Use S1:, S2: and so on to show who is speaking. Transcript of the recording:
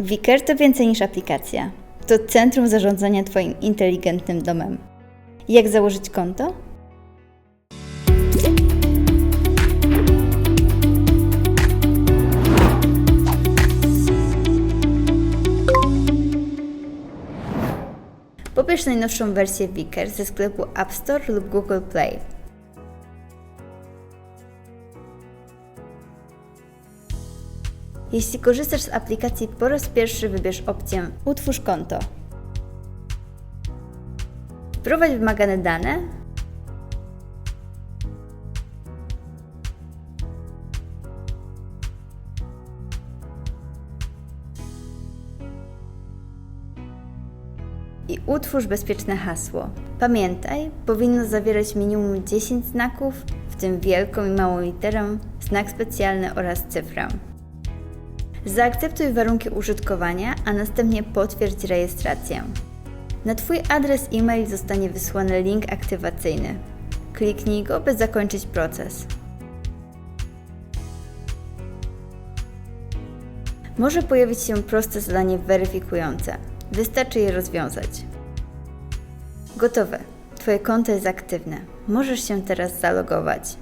S1: Wicker to więcej niż aplikacja. To centrum zarządzania Twoim inteligentnym domem. Jak założyć konto? Pobierz najnowszą wersję Wicker ze sklepu App Store lub Google Play. Jeśli korzystasz z aplikacji po raz pierwszy, wybierz opcję Utwórz konto. Wprowadź wymagane dane. I utwórz bezpieczne hasło. Pamiętaj, powinno zawierać minimum 10 znaków, w tym wielką i małą literę, znak specjalny oraz cyfrę. Zaakceptuj warunki użytkowania, a następnie potwierdź rejestrację. Na Twój adres e-mail zostanie wysłany link aktywacyjny. Kliknij go, by zakończyć proces. Może pojawić się proste zadanie weryfikujące. Wystarczy je rozwiązać. Gotowe. Twoje konto jest aktywne. Możesz się teraz zalogować.